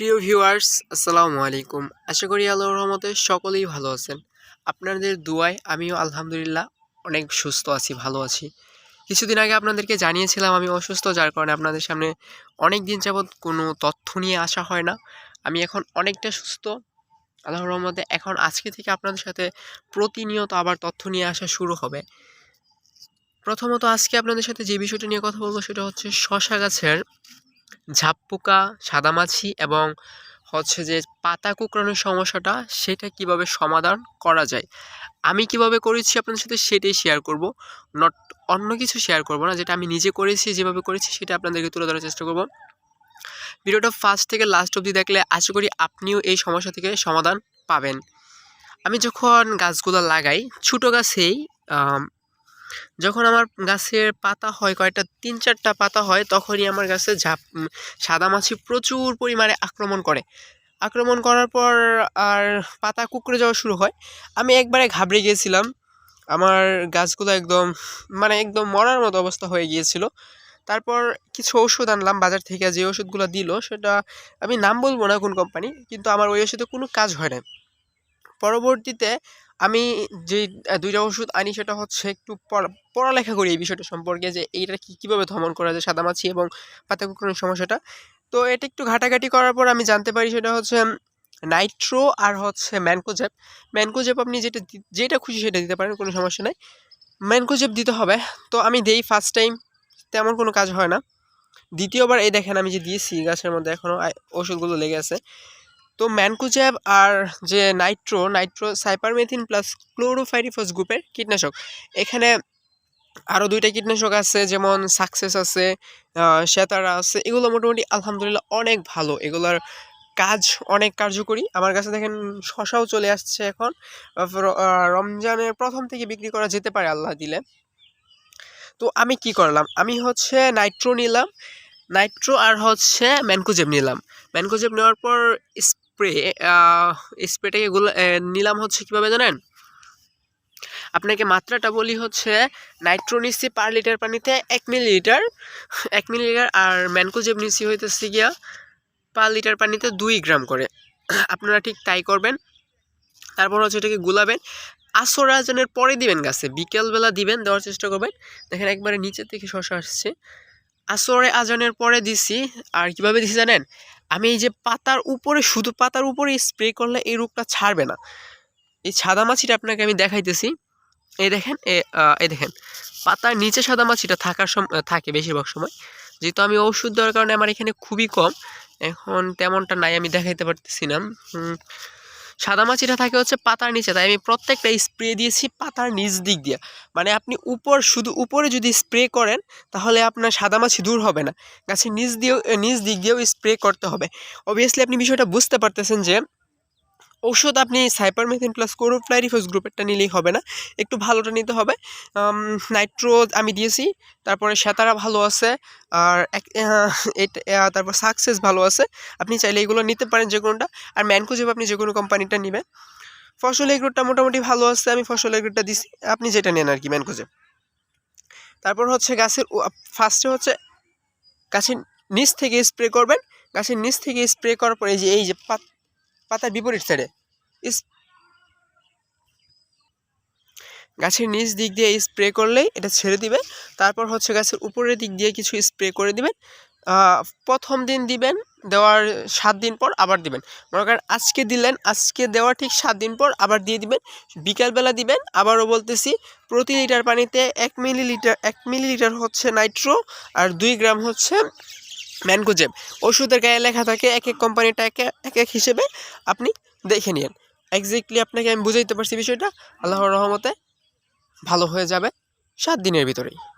প্রিয় ভিউয়ার্স, আসসালামু আলাইকুম। আশা করি আল্লাহর রহমতে সকলেই ভালো আছেন। আপনাদের দুয়ায় আমিও আলহামদুলিল্লাহ অনেক সুস্থ আছি, ভালো আছি। কিছুদিন আগে আপনাদেরকে জানিয়েছিলাম আমি অসুস্থ, যার কারণে আপনাদের সামনে অনেক দিন যাবৎ কোনো তথ্য নিয়ে আসা হয় না। আমি এখন অনেকটা সুস্থ। আল্লাহর রহমতে এখন আজকে থেকে আপনাদের সাথে প্রতিনিয়ত আবার তথ্য নিয়ে আসা শুরু হবে। প্রথমত আজকে আপনাদের সাথে যে বিষয়টা নিয়ে কথা বলব সেটা হচ্ছে শশা গাছের ঝাপ পোকা সাদামাছি এবং হচ্ছে যে পাতা কুকড়ানোর সমস্যাটা, সেটা কীভাবে সমাধান করা যায়? আমি কীভাবে করেছি আপনাদের সাথে সেটাই শেয়ার করব। নট অন্য কিছু শেয়ার করব না, যেটা আমি নিজে করেছি, যেভাবে করেছি, সেটা আপনাদেরকে তুলে ধরার চেষ্টা করব। ভিডিওটা ফার্স্ট থেকে লাস্ট অবধি দেখলে আশা করি আপনিও এই সমস্যা থেকে সমাধান পাবেন। আমি যখন গাছগুলো লাগাই, ছোটো গাছেই যখন আমার গাছের পাতা হয়, কয়েকটা, তিন, চারটা পাতা হয়, তখনই আমার গাছে ঝাপ সাদা মাছি প্রচুর পরিমাণে আক্রমণ করে। আক্রমণ করার পর আর পাতা কুকড়ে যাওয়া শুরু হয়। আমি একবারে ঘাবড়ে গিয়েছিলাম। আমার গাছগুলো একদম মানে একদম মরার মতো অবস্থা হয়ে গিয়েছিল। তারপর কিছু ওষুধ আনলাম, বাজার থেকে যে ওষুধগুলো দিল, সেটা আমি নাম বলব না কোন কোম্পানি কিন্তু আমার ওই ওষুধে কোনো কাজ হয় না পরবর্তীতে আমি যে দুইটা ওষুধ আনি সেটা হচ্ছে একটু পড়া- পড়ালেখা করি এই বিষয়টা সম্পর্কে যে এইটা কী, কীভাবে দমন করা যায় সাদামাছি এবং পাতা কুকুরের সমস্যাটা। তো এটা একটু ঘাটাঘাটি করার পর আমি জানতে পারি সেটা হচ্ছে নাইট্রো আর হচ্ছে ম্যানকোজেপ ম্যানকোজেপ আপনি যেটা যেটা খুশি সেটা দিতে পারেন, কোনো সমস্যা নাই। ম্যানকোজেপ দিতে হবে। তো আমি দেই ফার্স্ট টাইম তেমন কোনো কাজ হয় না। দ্বিতীয়বার এই দেখেন আমি যে দিয়েছি গাছের মধ্যে এখনও ওষুধগুলো লেগে আছে। তো ম্যানকোজ্যাব আর যে nitro nitro cypermethrin plus chlorpyrifos গ্রুপের কীটনাশক এখানে আরও দুইটা কীটনাশক আছে যেমন সাকসেস আছে আহ, শ্বেতারা আছে এগুলো মোটামুটি আলহামদুলিল্লাহ অনেক ভালো। এগুলোর কাজ অনেক কার্যকরী। আমার কাছে দেখেন শশাও চলে আসছে এখন। রমজানের প্রথম থেকে বিক্রি করা যেতে পারে আল্লাহ দিলে। তো আমি কি করলাম? আমি হচ্ছে নাইট্রো নিলাম নাইট্রো আর হচ্ছে ম্যানকোজেব নিলাম। ম্যানকোজেব নেওয়ার পর স্প্রে স্প্রেটাকে গুলো নিলাম হচ্ছে কীভাবে জানেন? আপনাকে মাত্রাটা বলি হচ্ছে নাইট্রো নিচ্ছি পার লিটার পানিতে এক মিলিলিটার এক মিলিলিটার আর ম্যানকোজেব নিচ্ছি হইতেছে গিয়া পার লিটার পানিতে দুই গ্রাম করে। আপনারা ঠিক তাই করবেন। তারপর হচ্ছে এটাকে গুলাবেন। আসর আজানের পরে দিবেন গাছে, বিকেলবেলা দিবেন, দেওয়ার চেষ্টা করবেন। দেখেন একবারে নিচের থেকে শশা আসছে। আসরে আজানের পরে দিছি, আর কীভাবে দিছি জানেন? আমি এই যে পাতার উপরে, শুধু পাতার উপরে স্প্রে করলে এই রোগটা ছাড়বে না। এই সাদা মাছিটা আপনাকে আমি দেখাইতেছি। এই দেখেন, এ- এই দেখেন, পাতার নিচে সাদা মাছিটা থাকার সম থাকে বেশিরভাগ সময়। যেহেতু আমি ওষুধ দেওয়ার কারণে আমার এখানে খুবই কম, এখন তেমনটা নাই, আমি দেখাইতে পারতেছি না। সাদা মাছিটা থাকে হচ্ছে পাতার নিচে, তাই আমি প্রত্যেকটা স্প্রে দিয়েছি পাতার নিচ দিক দিয়ে। মানে আপনি উপর, শুধু উপরে যদি স্প্রে করেন, তাহলে আপনার সাদা মাছি দূর হবে না। গাছের নিচ দিয়েও, নিচ দিক দিয়েও স্প্রে করতে হবে। অবভিয়াসলি আপনি বিষয়টা বুঝতে পারতেছেন যে ঔষধ আপনি সাইপারমেথিন প্লাস কোরোফ্লাইরিফোস গ্রুপেরটা নিলেই হবে না। একটু ভালোটা নিতে হবে। নাইট্রো আমি দিয়েছি, তারপরে সেতারা ভালো আছে, আর তারপর সাকসেস ভালো আছে। আপনি চাইলে এগুলো নিতে পারেন যে কোনোটা আর ম্যানকোজেব আপনি যে কোনো কোম্পানিটা নেবেন। ফসল এগ্রোটা মোটামুটি ভালো আছে, আমি ফসল এগ্রোটা দিছি, আপনি যেটা নেন আর কি ম্যানকোজেব। তারপর হচ্ছে গাছের ফার্স্টে হচ্ছে গাছের নিচ থেকে স্প্রে করবেন। গাছের নিচ থেকে স্প্রে করার পরে এই যে এই যে পাত- পাতার বিপরীত সাইডে। গাছের নিচ দিক দিয়ে স্প্রে করলেই এটা ছেড়ে দিবে। তারপর হচ্ছে গাছের উপরের দিক দিয়ে কিছু স্প্রে করে দিবেন। প্রথম দিন দিবেন, দেওয়ার সাত দিন পর আবার দিবেন। মনে করেন আজকে দিলেন, আজকে দেওয়ার ঠিক সাত দিন পর আবার দিয়ে দিবেন। বিকালবেলা দিবেন, আবারও বলতেছি, প্রতি লিটার পানিতে এক মিলিলিটার এক মিলিলিটার হচ্ছে নাইট্রো আর দুই গ্রাম হচ্ছে ম্যানকোজেব ওষুধের গায়ে লেখা থাকে, এক এক কোম্পানিটা এক এক- এক এক হিসেবে আপনি দেখে নিন এক্স্যাক্টলি আপনাকে আমি বুঝাইতে পারছি বিষয়টা। আল্লাহর রহমতে ভালো হয়ে যাবে সাত দিনের ভিতরেই।